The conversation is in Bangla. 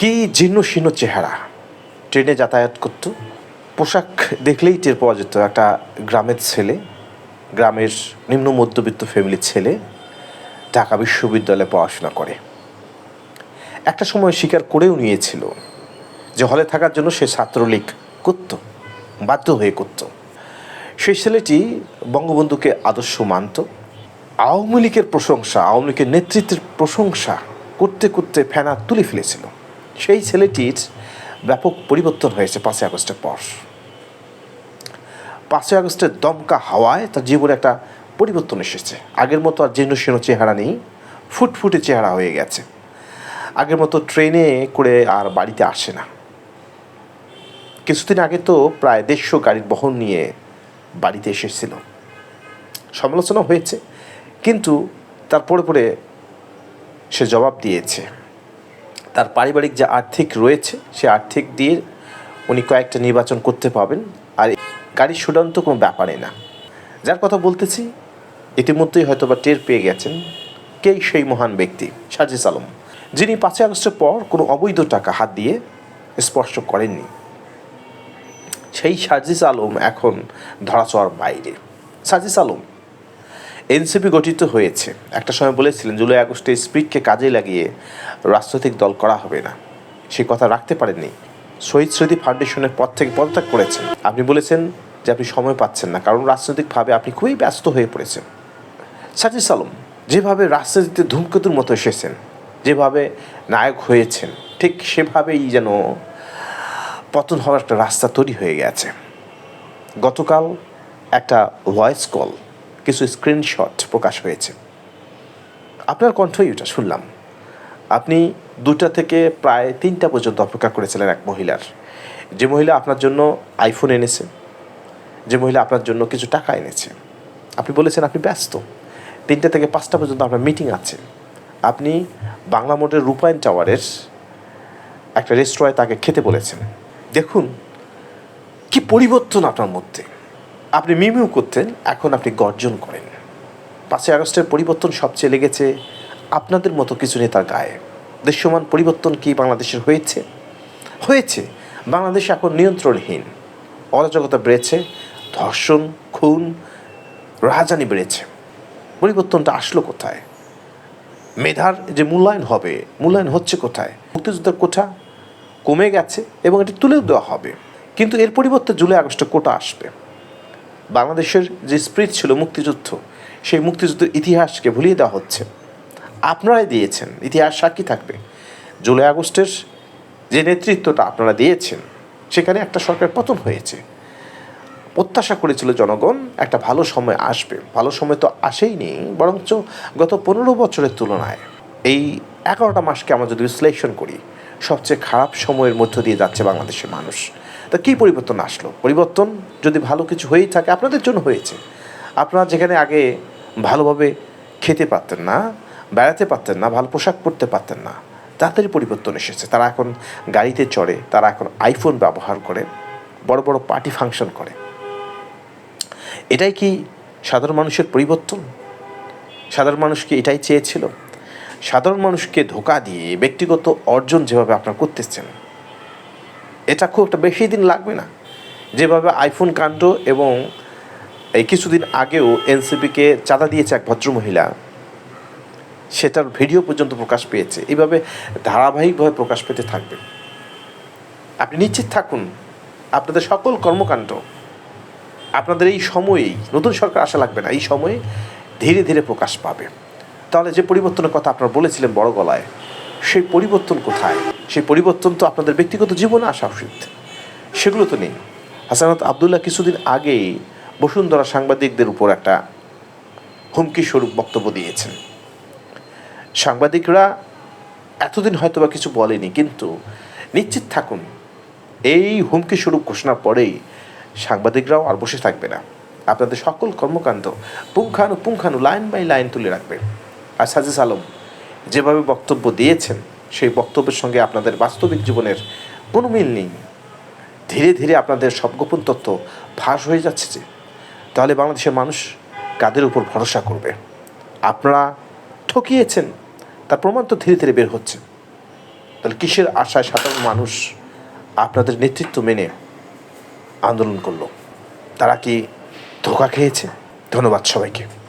কি জীর্ণ শীর্ণ চেহারা? ট্রেনে যাতায়াত করত। পোশাক দেখলেই টের পাওয়া যেত, একটা গ্রামের ছেলে, গ্রামের নিম্ন মধ্যবিত্ত ফ্যামিলির ছেলে, ঢাকা বিশ্ববিদ্যালয়ে পড়াশোনা করে। একটা সময় স্বীকার করেও নিয়েছিল যে হলে থাকার জন্য সে ছাত্রলীগ করত, বাধ্য হয়ে করত। সেই ছেলেটি বঙ্গবন্ধুকে আদর্শ মানত। আওয়ামী লীগের প্রশংসা, আওয়ামী লীগের নেতৃত্বের প্রশংসা করতে করতে ফেনা তুলে ফেলেছিল। সেই ছেলেটির ব্যাপক পরিবর্তন হয়েছে পাঁচই আগস্টের পর। পাঁচই আগস্টের দমকা হাওয়ায় তার জীবনে একটা পরিবর্তন এসেছে। আগের মতো আর জীর্ণ শীর্ণ চেহারা নেই, ফুটফুটে চেহারা হয়ে গেছে। আগের মতো ট্রেনে করে আর বাড়িতে আসে না। কিছুদিন আগে তো প্রায় দেড়শো গাড়ির বহন নিয়ে বাড়িতে এসেছিল। সমালোচনা হয়েছে, কিন্তু তারপরে পরে সে জবাব দিয়েছে। তার পারিবারিক যে আর্থিক রয়েছে, সে আর্থিক দিয়ে উনি কয়েকটা নির্বাচন করতে পাবেন আর গাড়ির সুডান্ত কোনো ব্যাপারে না। যার কথা বলতেছি, ইতিমধ্যেই হয়তো বা টের পেয়ে গেছেন কে সেই মহান ব্যক্তি, সাজিস আলম, যিনি পাঁচই আগস্টের পর কোনো অবৈধ টাকা হাত দিয়ে স্পর্শ করেননি। সেই সাজিস আলম এখন ধরাছোঁয়ার বাইরে। সাজিস আলম এনসিপি গঠিত হয়েছে। একটা সময় বলেছিলেন, জুলাই আগস্টে স্পিডকে কাজে লাগিয়ে রাজনৈতিক দল করা হবে না। সে কথা রাখতে পারেননি। শহীদ স্মৃতি ফাউন্ডেশনের পদ থেকে পদত্যাগ করেছেন। আপনি বলেছেন যে আপনি সময় পাচ্ছেন না, কারণ রাজনৈতিকভাবে আপনি খুবই ব্যস্ত হয়ে পড়েছেন। সাজিস আলম যেভাবে রাজনীতিতে ধূমকেতুর মতো এসেছেন, যেভাবে নায়ক হয়েছেন, ঠিক সেভাবেই যেন পতন হওয়ার একটা রাস্তা তৈরি হয়ে গেছে। গতকাল একটা ভয়েস কল কিছু স্ক্রিনশট প্রকাশ হয়েছে। আপনার কণ্ঠই ওটা শুনলাম। আপনি দুটা থেকে প্রায় তিনটা পর্যন্ত অপেক্ষা করেছিলেন এক মহিলার। যে মহিলা আপনার জন্য আইফোন এনেছে, যে মহিলা আপনার জন্য কিছু টাকা এনেছে। আপনি বলেছেন আপনি ব্যস্ত। তিনটা থেকে পাঁচটা পর্যন্ত আপনার মিটিং আছে। আপনি বাংলা মোড়ের রূপায়ণ টাওয়ারের একটা রেস্টুরাঁয় তাকে খেতে বলেছেন। দেখুন, কি পরিবর্তন আপনার মধ্যে। আপনি মিমিউ করতেন, এখন আপনি গর্জন করেন। পাঁচই আগস্টের পরিবর্তন সবচেয়ে লেগেছে আপনাদের মতো কিছু নেতার গায়ে। দৃশ্যমান পরিবর্তন কি বাংলাদেশের হয়েছে? হয়েছে। বাংলাদেশ এখন নিয়ন্ত্রণহীন। অরাজকতা বেড়েছে, ধর্ষণ, খুন, রাহাজানি বেড়েছে। পরিবর্তনটা আসলো কোথায়? মেধার যে মূল্যায়ন হবে, মূল্যায়ন হচ্ছে কোথায়? মুক্তিযুদ্ধের কোঠা কমে গেছে এবং এটি তুলেও দেওয়া হবে। কিন্তু এর পরিবর্তে জুলাই আগস্টে কোটা আসবে। বাংলাদেশের যে স্প্রিট ছিল মুক্তিযুদ্ধ, সেই মুক্তিযুদ্ধের ইতিহাসকে ভুলিয়ে দেওয়া হচ্ছে। আপনারাই দিয়েছেন, ইতিহাস সাক্ষী থাকবে। জুলাই আগস্টের যে নেতৃত্বটা আপনারা দিয়েছেন, সেখানে একটা সরকার পতন হয়েছে। প্রত্যাশা করেছিল জনগণ, একটা ভালো সময় আসবে। ভালো সময় তো আসেই আসেইনি বরঞ্চ গত পনেরো বছরের তুলনায় এই এগারোটা মাসকে আমরা যদি বিশ্লেষণ করি, সবচেয়ে খারাপ সময়ের মধ্য দিয়ে যাচ্ছে বাংলাদেশের মানুষ। তা কী পরিবর্তন আসলো? পরিবর্তন যদি ভালো কিছু হয়েই থাকে, আপনাদের জন্য হয়েছে। আপনারা যেখানে আগে ভালোভাবে খেতে পারতেন না, বেড়াতে পারতেন না, ভালো পোশাক পরতে পারতেন না তাড়াতাড়ি পরিবর্তন এসেছে। তারা এখন গাড়িতে চড়ে, তারা এখন আইফোন ব্যবহার করে, বড় বড় পার্টি ফাংশন করে। এটাই কি সাধারণ মানুষের পরিবর্তন? সাধারণ মানুষ কি এটাই চেয়েছিল? সাধারণ মানুষকে ধোকা দিয়ে ব্যক্তিগত অর্জন যেভাবে আপনার করতেছেন এটা খুব একটা বেশি দিন লাগবে না। যেভাবে আইফোন কাণ্ড এবং এই কিছুদিন আগেও এনসিপিকে চাঁদা দিয়েছে এক ভদ্রমহিলা, সেটার ভিডিও পর্যন্ত প্রকাশ পেয়েছে। এইভাবে ধারাবাহিকভাবে প্রকাশ পেতে থাকবে। আপনি নিশ্চিত থাকুন, আপনাদের সকল কর্মকাণ্ড, আপনাদের এই সময়েই, নতুন সরকার আসা লাগবে না, এই সময়ে ধীরে ধীরে প্রকাশ পাবে। তাহলে যে পরিবর্তনের কথা আপনারা বলেছিলেন বড় গলায়, সেই পরিবর্তন কোথায়? সেই পরিবর্তন তো আপনাদের ব্যক্তিগত জীবনে আসা উচিত। সেগুলো তো নেই। হাসানাত আবদুল্লাহ কিছুদিন আগেই বসুন্ধরা সাংবাদিকদের উপর একটা হুমকি স্বরূপ বক্তব্য দিয়েছেন। সাংবাদিকরা এতদিন হয়তো বা কিছু বলেনি, কিন্তু নিশ্চিত থাকুন, এই হুমকি স্বরূপ ঘোষণার পরেই সাংবাদিকরাও আর বসে থাকবে না। আপনাদের সকল কর্মকাণ্ড পুঙ্খানু পুঙ্খানু লাইন বাই লাইন তুলে রাখবে আর সাজিস আলম যেভাবে বক্তব্য দিয়েছেন সেই বক্তব্যের সঙ্গে আপনাদের বাস্তবিক জীবনের কোনো মিল নেই। ধীরে ধীরে আপনাদের সব গোপন তথ্য ফাঁস হয়ে যাচ্ছে যে, তাহলে বাংলাদেশের মানুষ কাদের উপর ভরসা করবে? আপনারা ঠকিয়েছেন, তার প্রমাণ তো ধীরে ধীরে বের হচ্ছে। তাহলে কিসের আশায় সাধারণ মানুষ আপনাদের নেতৃত্ব মেনে আন্দোলন করল? তারা কি ধোকা খেয়েছে? ধন্যবাদ সবাইকে।